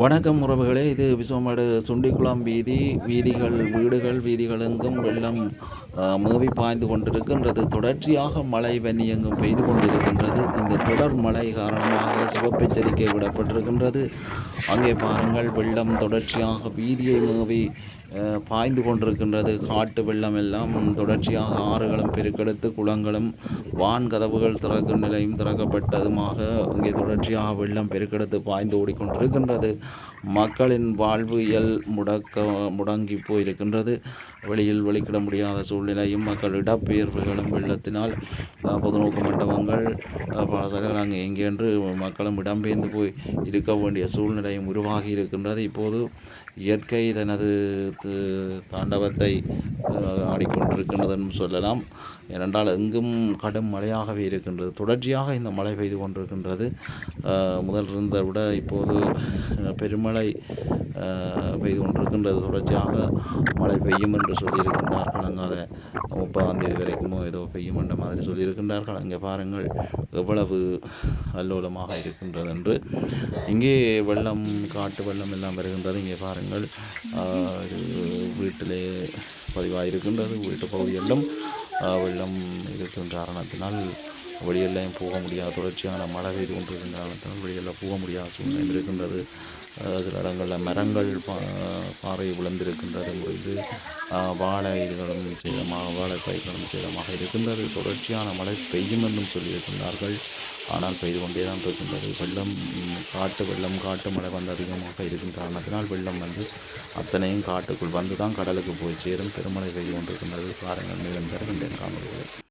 வணக்கம் உறவுகளே இது விசுவமடு சுண்டிக்குளம் வீதி வீதிகள் வீடுகள் வீதிகள் எங்கும் வெள்ளம் மூவி பாய்ந்து கொண்டிருக்கின்றது. தொடர்ச்சியாக மழை பனி எங்கும் பெய்து கொண்டிருக்கின்றது. இந்த தொடர் மழை காரணமாக சிவப்பு எச்சரிக்கை விடப்பட்டிருக்கின்றது. அங்கே பாருங்கள் வெள்ளம் தொடர்ச்சியாக வீதியை மேவி பாய்ந்து கொண்டிருக்கின்றது. காட்டு வெள்ளம் எல்லாம் தொடர்ச்சியாக ஆறுகளும் பெருக்கெடுத்து குளங்களும் வான் கதவுகள் திறக்கும் நிலையும் திறக்கப்பட்டதுமாக இங்கே தொடர்ச்சியாக வெள்ளம் பெருக்கெடுத்து பாய்ந்து ஓடிக்கொண்டிருக்கின்றது. மக்களின் வாழ்வு இயல் முடக்க முடங்கி போயிருக்கின்றது. வெளியில் வெளிக்கிட முடியாத சூழ்நிலையும் மக்கள் இடப்பெயர்வுகளும் வெள்ளத்தினால் பொதுநோக்கு மண்டபங்கள் அஹ், அங்கே எங்கென்று மக்களும் இடம்பெயர்ந்து போய் இருக்க வேண்டிய சூழ்நிலையும் உருவாகி இருக்கின்றது. இப்போது இயற்கை தனது தாண்டவத்தை ஆடிக்கொண்டிருக்கின்றதுன்னு சொல்லலாம். ஏனென்றால் எங்கும் கடும் மழையாகவே இருக்கின்றது. தொடர்ச்சியாக இந்த மழை பெய்து கொண்டிருக்கின்றது. முதல் இருந்த விட இப்போது பெருமழை பெய்து கொண்டிருக்கின்றது. தொடர்ச்சியாக மழை பெய்யும் என்று சொல்லியிருக்கின்றார்கள். அங்கால முப்பதாம் தேதி வரைக்குமோ ஏதோ பெய்யும் என்ற மாதிரி சொல்லியிருக்கின்றார்கள். அங்கே பாருங்கள் எவ்வளவு அல்லோலமாக இருக்கின்றது என்று இங்கே வெள்ளம் காட்டு வெள்ளம் எல்லாம் வருகின்றது. இங்கே பாருங்கள் வீட்டிலே பதிவாக இருக்கின்றது வீட்டு பகுதிகளிலும் வெள்ளம் இருக்கும் காரணத்தினால் வெளியெல்லாம் போக முடியாத தொடர்ச்சியான மழை பெய்து கொண்டிருக்கின்ற காரணத்தினால் வெளியெல்லாம் போக முடியாத சூழ்நிலை இருக்கின்றது. சில இடங்களில் மரங்கள் பாறை விழுந்திருக்கின்றது. முறிந்து ஆஹ், வாழை இதுகளும் சேதமாக வாழை பயிர்களும் சேதமாக இருக்கின்றது. தொடர்ச்சியான மழை பெய்யும் என்றும் சொல்லியிருக்கின்றார்கள். ஆனால் பெய்து கொண்டே தான் இருக்கின்றது. வெள்ளம் காட்டு வெள்ளம் காட்டு மழை வந்து அதிகமாக இருக்கும் காரணத்தினால் வெள்ளம் வந்து அத்தனையும் காட்டுக்குள் வந்து தான் கடலுக்கு போய் சேரும். பெருமழை பெய்து கொண்டிருக்கின்றது. பாருங்கள் மிகுந்த காணொலிகளை